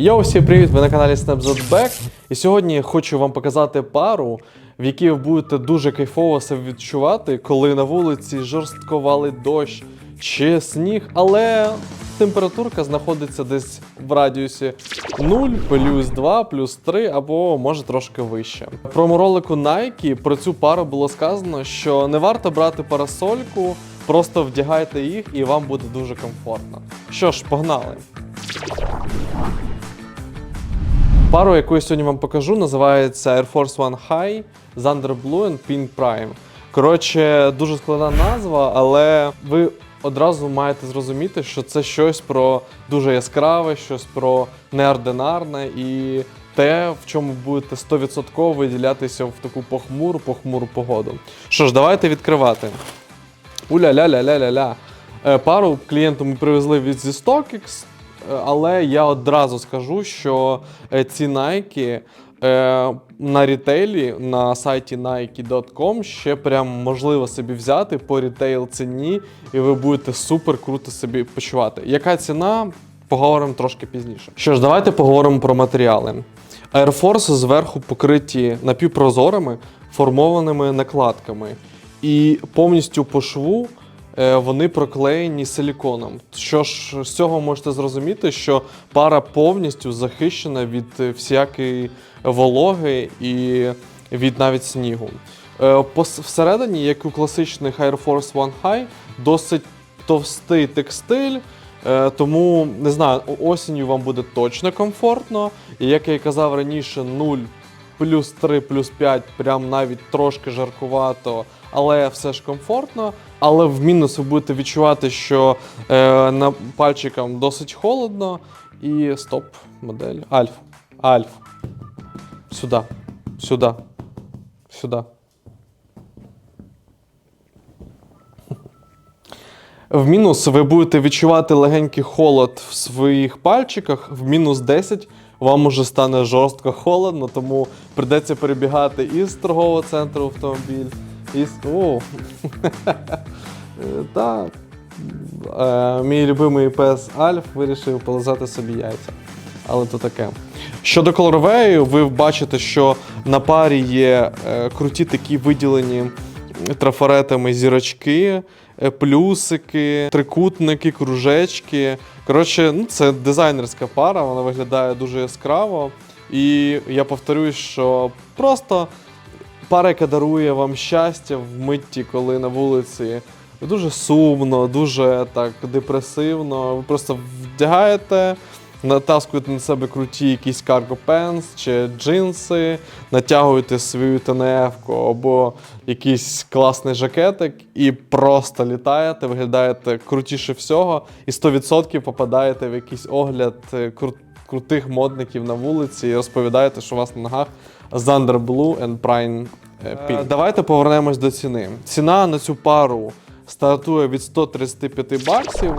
Йоу, всім привіт! Ви на каналі Snapshot. І сьогодні я хочу вам показати пару, в якій ви будете дуже кайфово себе відчувати, коли на вулиці жорстко дощ чи сніг, але температурка знаходиться десь в радіусі 0, плюс 2, плюс 3 або може трошки вище. В проморолику Nike про цю пару було сказано, що не варто брати парасольку, просто вдягайте їх і вам буде дуже комфортно. Що ж, погнали! Пару, яку я сьогодні вам покажу, називається Air Force One High, Thunder Blue and Pink Prime. Коротше, дуже складна назва, але ви одразу маєте зрозуміти, що це щось про дуже яскраве, щось про неординарне і те, в чому будете 100% виділятися в таку похмуру, похмуру погоду. Що ж, давайте відкривати. Уля-ля-ля-ля-ля-ля. Е, Пару клієнту ми привезли від зі StockX, але я одразу скажу, що е, ці Nike е, на рітейлі на сайті nike.com ще прям можливо собі взяти по рітейл ціні, і ви будете супер круто собі почувати. Яка ціна? Поговоримо трошки пізніше. Що ж, давайте поговоримо про матеріали. Air Force зверху покриті напівпрозорими формованими накладками, і повністю по шву е, вони проклеєні силіконом. Що ж з цього можете зрозуміти, що пара повністю захищена від е, всякої вологи і від навіть снігу. Е, Всередині, як у класичних Air Force One High, досить товстий текстиль. Е, Тому не знаю, осінню вам буде точно комфортно. І як я і казав раніше, 0 плюс 3, плюс 5, прям навіть трошки жаркувато, але все ж комфортно. Але в мінус ви будете відчувати, що е, на пальчикам досить холодно. І стоп, модель. Альф. Альф. Сюди. Сюди. Сюди. В мінус ви будете відчувати легенький холод в своїх пальчиках. В мінус 10 вам уже стане жорстко холодно, тому придеться перебігати із торгового центру автомобіль, із. О! Е, Та. Е, Мій любимий пес Альф вирішив полизати собі яйця. Але то таке. Щодо колорвею, ви бачите, що на парі є е, круті такі виділені трафаретами зірочки, плюсики, трикутники, кружечки. Коротше, ну, це дизайнерська пара, вона виглядає дуже яскраво. І я повторюсь, що просто пара, яка дарує вам щастя в митті, коли на вулиці дуже сумно, дуже так депресивно. Ви просто вдягаєте, натаскуєте на себе круті якісь cargo pants чи джинси, натягуєте свою ТНФ або якийсь класний жакетик і просто літаєте, виглядаєте крутіше всього, і 100% попадаєте в якийсь огляд е, кру- крутих модників на вулиці і розповідаєте, що у вас на ногах Thunder Blue and Prime е, Pink. Давайте повернемось до ціни. Ціна на цю пару стартує від 135 баксів,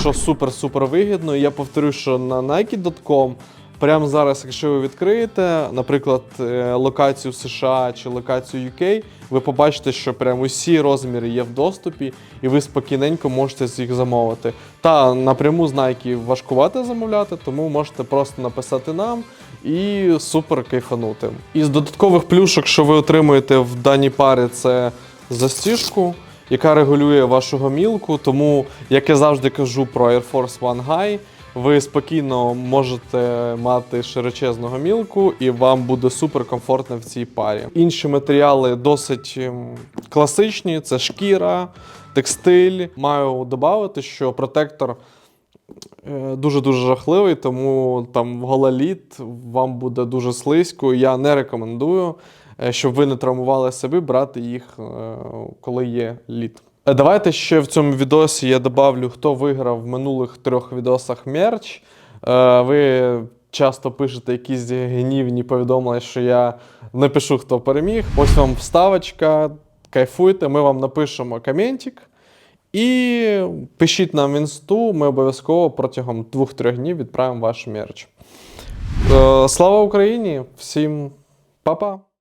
що супер-супер вигідно. Я повторю, що на Nike.com прямо зараз, якщо ви відкриєте, наприклад, е, локацію США чи локацію UK, ви побачите, що прям усі розміри є в доступі, і ви спокійненько можете їх замовити. Та напряму з Nike важкувати замовляти, тому можете просто написати нам і супер кайфанути. Із додаткових плюшок, що ви отримуєте в даній парі, це застіжку, яка регулює вашу гомілку. Тому, як я завжди кажу про Air Force One High, ви спокійно можете мати широчезну гомілку, і вам буде супер комфортно в цій парі. Інші матеріали досить ем, класичні: це шкіра, текстиль. Маю додати, що протектор е, дуже-дуже жахливий, тому там гололід вам буде дуже слизько. Я не рекомендую, щоб ви не травмували себе, брати їх, е, коли є лід. Е, Давайте ще в цьому відосі я добавлю, хто виграв в минулих трьох відосах мерч. Е, Ви часто пишете якісь гнівні повідомлення, що я не пишу, хто переміг. Ось вам вставочка, кайфуйте, ми вам напишемо коментик. І пишіть нам в інсту, ми обов'язково протягом 2-3 днів відправимо ваш мерч. Е, Слава Україні! Всім па-па!